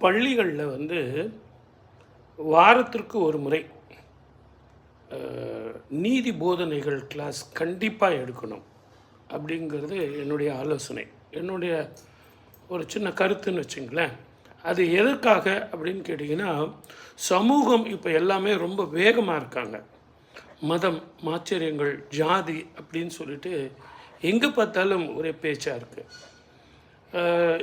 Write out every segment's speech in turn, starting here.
பள்ளிகளில் வந்து வாரத்திற்கு ஒரு முறை நீதி போதனைகள் கிளாஸ் கண்டிப்பாக எடுக்கணும் அப்படிங்கிறது என்னுடைய ஆலோசனை. என்னுடைய ஒரு சின்ன கருத்துன்னு வச்சுங்களேன். அது எதற்காக அப்படின்னு கேட்டிங்கன்னா சமூகம் இப்போ எல்லாமே ரொம்ப வேகமாக இருக்காங்க. மதம் மாச்சரியங்கள் ஜாதி அப்படின்னு சொல்லிட்டு எங்கே பார்த்தாலும் ஒரே பேச்சாக இருக்குது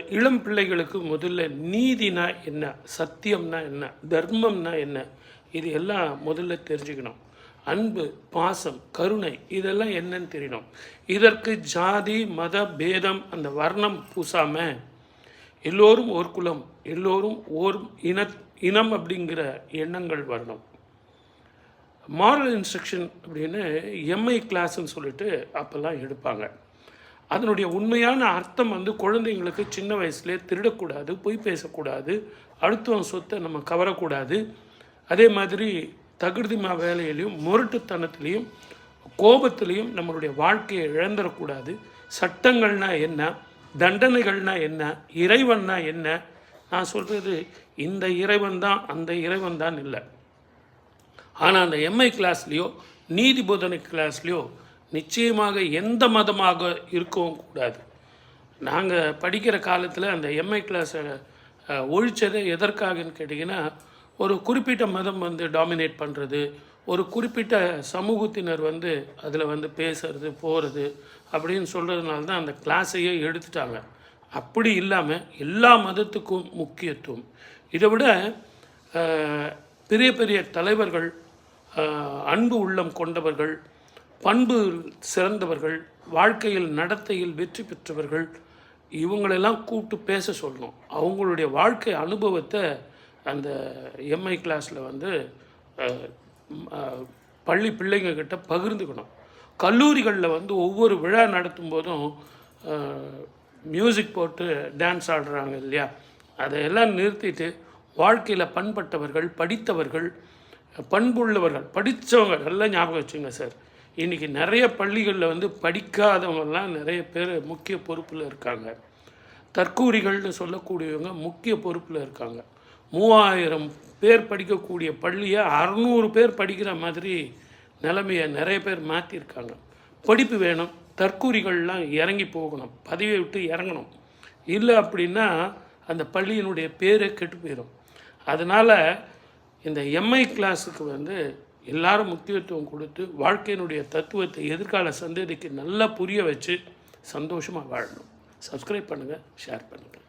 இளம் பிள்ளைகளுக்கு முதல்ல நீதினா என்ன? சத்தியம்னா என்ன? தர்மம்னா என்ன? இது எல்லாம் முதல்ல தெரிஞ்சுக்கணும். அன்பு பாசம் கருணை இதெல்லாம் என்னன்னு தெரியணும். இதற்கு ஜாதி மத பேதம் அந்த வர்ணம் பூசாமல் எல்லோரும் ஒரு குலம் எல்லோரும் ஓர் இன இனம் அப்படிங்கிற எண்ணங்கள் வரணும். மாரல் இன்ஸ்ட்ரக்ஷன் அப்படின்னு எம்ஐ கிளாஸ்ன்னு சொல்லிட்டு அப்போல்லாம் எடுப்பாங்க. அதனுடைய உண்மையான அர்த்தம் வந்து குழந்தைங்களுக்கு சின்ன வயசுலேயே திருடக்கூடாது பொய் பேசக்கூடாது அடுத்தவன் சொத்தை நம்ம கவரக்கூடாது. அதே மாதிரி தகுதிமா வேலையிலையும் முரட்டுத்தனத்திலையும் கோபத்திலையும் நம்மளுடைய வாழ்க்கையை இழந்துடக்கூடாது சட்டங்கள்னா என்ன? தண்டனைகள்னா என்ன? இறைவன்னா என்ன? நான் சொல்கிறது இந்த இறைவன் தான் அந்த இறைவன் தான் இல்லை. ஆனால் அந்த எம்ஐ கிளாஸ்லேயோ நீதி போதனை கிளாஸ்லேயோ நிச்சயமாக எந்த மதமாக இருக்கவும் கூடாது. நாங்கள் படிக்கிற காலத்தில் அந்த எம்ஐ கிளாஸை ஒழிச்சதே எதற்காகன்னு கேட்டிங்கன்னா ஒரு குறிப்பிட்ட மதம் வந்து டாமினேட் பண்ணுறது ஒரு குறிப்பிட்ட சமூகத்தினர் வந்து அதில் வந்து பேசுறது போகிறது அப்படின்னு சொல்கிறதுனால தான் அந்த கிளாஸையே எடுத்துட்டாங்க. அப்படி இல்லாமல் எல்லா மதத்துக்கும் முக்கியத்துவம். இதை விட பெரிய பெரிய தலைவர்கள் அன்பு உள்ளம் கொண்டவர்கள் பண்பு சிறந்தவர்கள் வாழ்க்கையில் நடத்தையில் வெற்றி பெற்றவர்கள் இவங்களெல்லாம் கூப்பிட்டு பேச சொல்லணும். அவங்களுடைய வாழ்க்கை அனுபவத்தை அந்த எம்ஐ கிளாஸில் வந்து பள்ளி பிள்ளைங்கக்கிட்ட பகிர்ந்துக்கணும். கல்லூரிகளில் வந்து ஒவ்வொரு விழா நடத்தும் போதும் மியூசிக் போட்டு டான்ஸ் ஆடுறாங்க இல்லையா? அதையெல்லாம் நிறுத்திட்டு வாழ்க்கையில் பண்பட்டவர்கள் படித்தவர்கள் பண்புள்ளவர்கள் படித்தவங்க நல்லா ஞாபகம் வச்சுங்க சார். இன்றைக்கி நிறைய பள்ளிகளில் வந்து படிக்காதவங்கெல்லாம் நிறைய பேர் முக்கிய பொறுப்பில் இருக்காங்க. தற்கூரிகள்னு சொல்லக்கூடியவங்க முக்கிய பொறுப்பில் இருக்காங்க. மூவாயிரம் பேர் படிக்கக்கூடிய பள்ளியை அறநூறு பேர் படிக்கிற மாதிரி நிலைமையை நிறைய பேர் மாற்றிருக்காங்க படிப்பு வேணும் தற்கூரிகள்லாம் இறங்கி போகணும் பதவியை விட்டு இறங்கணும். இல்லை அப்படின்னா அந்த பள்ளியினுடைய பேரே கெட்டு போயிடும் அதனால் இந்த எம்ஐ கிளாஸுக்கு வந்து எல்லாரும் முக்கியத்துவம் கொடுத்து வாழ்க்கையினுடைய தத்துவத்தை எதிர்கால சந்ததிக்கு நல்லா புரிய வச்சு சந்தோஷமாக வாழணும். சப்ஸ்கிரைப் பண்ணுங்கள் ஷேர் பண்ணுங்கள்